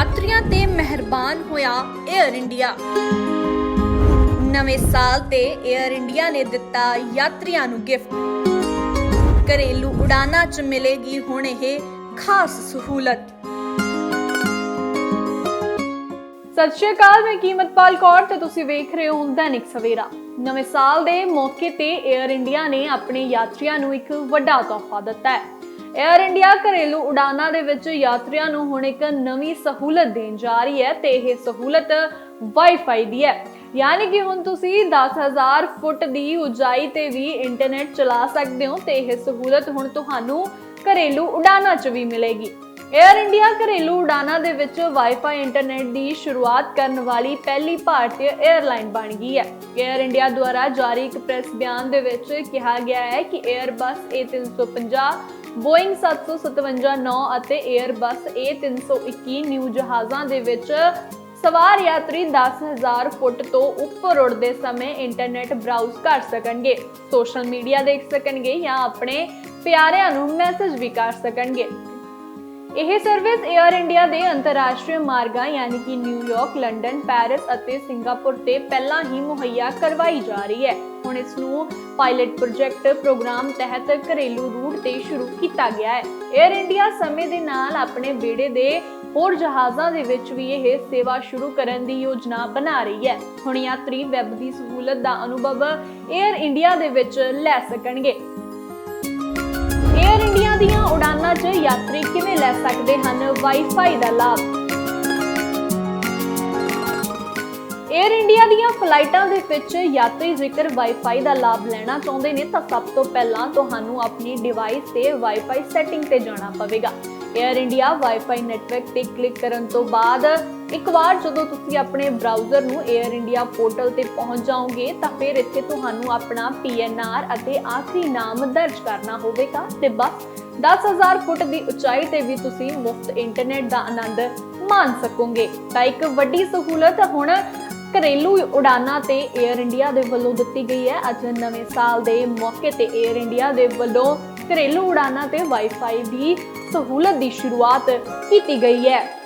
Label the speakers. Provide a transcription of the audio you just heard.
Speaker 1: ਯਾਤਰੀਆਂ ਤੇ ਮਿਹਰਬਾਨ ਹੋਇਆ 에ਅਰ ਇੰਡੀਆ ਨਵੇਂ ਸਾਲ ਤੇ 에ਅਰ ਇੰਡੀਆ ਨੇ ਦਿੱਤਾ ਯਾਤਰੀਆਂ ਨੂੰ ਗਿਫਟ ਘਰੇਲੂ ਉਡਾਨਾਂ 'ਚ ਮਿਲੇਗੀ ਹੁਣ ਇਹ ਖਾਸ ਸਹੂਲਤ।
Speaker 2: ਸਤਿ ਸ਼੍ਰੀ ਅਕਾਲ, ਮੈਂ ਕੀਮਤਪਾਲ ਕੌਰ ਤੇ ਤੁਸੀਂ ਵੇਖ ਰਹੇ ਹੋ ਦੈਨਿਕ ਸਵੇਰਾ। ਨਵੇਂ ਸਾਲ ਦੇ ਮੌਕੇ ਤੇ 에ਅਰ ਇੰਡੀਆ ਨੇ ਆਪਣੇ ਯਾਤਰੀਆਂ ਨੂੰ ਇੱਕ ਵੱਡਾ ਤੋਹਫਾ ਦਿੱਤਾ ਹੈ। 에ਅਰ ਇੰਡੀਆ ਘਰੇਲੂ ਉਡਾਨਾਂ ਦੇ ਵਿੱਚ ਯਾਤਰੀਆਂ ਨੂੰ ਹੁਣ ਇੱਕ ਨਵੀਂ ਸਹੂਲਤ ਦੇਣ ਜਾ ਰਹੀ ਹੈ ਤੇ ਇਹ ਸਹੂਲਤ ਵਾਈਫਾਈ ਦੀ ਹੈ। ਯਾਨੀ ਕਿ ਹੁਣ ਤੁਸੀਂ 10000 ਫੁੱਟ ਦੀ ਉਚਾਈ ਤੇ ਵੀ ਇੰਟਰਨੈਟ ਚਲਾ ਸਕਦੇ ਹੋ ਤੇ ਇਹ ਸਹੂਲਤ ਹੁਣ ਤੁਹਾਨੂੰ ਘਰੇਲੂ ਉਡਾਨਾਂ 'ਚ ਵੀ ਮਿਲੇਗੀ। ਏਅਰ ਇੰਡੀਆ ਘਰੇਲੂ ਉਡਾਨਾਂ ਦੇ ਵਿੱਚ ਵਾਈਫਾਈ ਇੰਟਰਨੈਟ ਦੀ ਸ਼ੁਰੂਆਤ ਕਰਨ ਵਾਲੀ ਪਹਿਲੀ ਭਾਰਤੀ ਏਅਰਲਾਈਨ ਬਣ ਗਈ ਹੈ। ਏਅਰ ਇੰਡੀਆ ਦੁਆਰਾ ਜਾਰੀ ਇੱਕ ਪ੍ਰੈਸ ਬਿਆਨ ਦੇ ਵਿੱਚ ਕਿਹਾ ਗਿਆ ਹੈ ਕਿ 에ਅਰਬਸ A350 ਬੋਇੰਗ 757-9 ਅਤੇ 에ਅਰਬਸ A321 ਨਿਊ ਜਹਾਜ਼ਾਂ ਦੇ ਵਿੱਚ ਸਵਾਰ ਯਾਤਰੀ 10000 ਫੁੱਟ ਤੋਂ ਉੱਪਰ ਉੱਡਦੇ ਸਮੇਂ ਇੰਟਰਨੈਟ ਬ੍ਰਾਊਜ਼ ਕਰ ਸਕਣਗੇ। ਸੋਸ਼ਲ ਮੀਡੀਆ ਦੇਖ ਸਕਣਗੇ ਜਾਂ ਆਪਣੇ ਪਿਆਰਿਆਂ ਨੂੰ ਮੈਸੇਜ ਵੀ ਕਰ ਸਕਣਗੇ। ਇਹ ਸਰਵਿਸ 에ਅਰ ਇੰਡੀਆ ਦੇ ਅੰਤਰਰਾਸ਼ਟਰੀ ਮਾਰਗਾਂ ਯਾਨੀ ਕਿ ਨਿਊਯਾਰਕ, ਲੰਡਨ, ਪੈਰਿਸ ਅਤੇ ਸਿੰਗਾਪੁਰ ਤੇ ਪਹਿਲਾਂ ਹੀ ਮੁਹੱਈਆ ਕਰਵਾਈ ਜਾ ਰਹੀ ਹੈ। ਹੁਣ ਇਸ ਨੂੰ ਪਾਇਲਟ ਪ੍ਰੋਜੈਕਟ ਪ੍ਰੋਗਰਾਮ ਤਹਿਤ ਘਰੇਲੂ ਰੂਟ ਤੇ ਸ਼ੁਰੂ ਕੀਤਾ ਗਿਆ ਹੈ। 에ਅਰ ਇੰਡੀਆ ਸਮੇਂ ਦੇ ਨਾਲ ਆਪਣੇ ਬੇੜੇ ਦੇ ਹੋਰ ਜਹਾਜ਼ਾਂ ਦੇ ਵਿੱਚ ਵੀ ਇਹ ਸੇਵਾ ਸ਼ੁਰੂ ਕਰਨ ਦੀ ਯੋਜਨਾ ਬਣਾ ਰਹੀ ਹੈ ਹੁਣ ਯਾਤਰੀ ਵੈੱਬ ਦੀ ਸਹੂਲਤ ਦਾ ਅਨੁਭਵ 에ਅਰ ਇੰਡੀਆ ਦੇ ਵਿੱਚ ਲੈ ਸਕਣਗੇ ਦੀਆਂ ਉਡਾਨਾਂ 'ਚ ਯਾਤਰੀ ਕਿਵੇਂ ਲੈ ਸਕਦੇ ਹਨ? ਵਾਈਫਾਈ ਦਾ ਲਾਭ। 에ਅਰ ਇੰਡੀਆ ਦੀਆਂ ਫਲਾਈਟਾਂ ਦੇ ਵਿੱਚ ਯਾਤਰੀ ਜੇਕਰ ਵਾਈਫਾਈ ਦਾ ਲਾਭ ਲੈਣਾ ਚਾਹੁੰਦੇ ਨੇ, ਤਾਂ ਸਭ ਤੋਂ ਪਹਿਲਾਂ ਤੁਹਾਨੂੰ ਆਪਣੀ ਡਿਵਾਈਸ ਤੇ ਵਾਈਫਾਈ ਸੈਟਿੰਗ ਤੇ ਜਾਣਾ ਪਵੇਗਾ। 에ਅਰ ਇੰਡੀਆ ਵਾਈਫਾਈ ਨੈਟਵਰਕ ਤੇ ਕਲਿੱਕ ਕਰਨ ਤੋਂ ਬਾਅਦ, ਇੱਕ ਵਾਰ ਜਦੋਂ ਤੁਸੀਂ ਆਪਣੇ ਬ੍ਰਾਊਜ਼ਰ ਨੂੰ ਏਅਰ ਇੰਡੀਆ ਪੋਰਟਲ ਤੇ ਪਹੁੰਚ ਜਾਓਗੇ, ਤਾਂ ਫਿਰ ਇੱਥੇ ਤੁਹਾਨੂੰ ਆਪਣਾ PNR ਅਤੇ ਆਖਰੀ ਨਾਮ ਦਰਜ ਕਰਨਾ ਹੋਵੇਗਾ ਤੇ ਬਸ 10000 ਫੁੱਟ ਦੀ ਉਚਾਈ ਤੇ ਵੀ ਤੁਸੀਂ ਮੁਫਤ ਇੰਟਰਨੈਟ ਦਾ ਆਨੰਦ ਮਾਣ ਸਕੋਗੇ। ਤਾਂ ਇੱਕ ਵੱਡੀ ਸਹੂਲਤ ਹੁਣ ਘਰੇਲੂ ਉਡਾਨਾਂ ਤੇ 에ਅਰ ਇੰਡੀਆ ਦੇ ਵੱਲੋਂ ਦਿੱਤੀ ਗਈ ਹੈ। ਅੱਜ ਨਵੇਂ ਸਾਲ ਦੇ ਮੌਕੇ ਤੇ 에ਅਰ ਇੰਡੀਆ ਦੇ ਵੱਲੋਂ ਘਰੇਲੂ ਉਡਾਨਾਂ ਤੇ ਵਾਈਫਾਈ ਦੀ ਸਹੂਲਤ ਦੀ ਸ਼ੁਰੂਆਤ ਕੀਤੀ ਗਈ ਹੈ।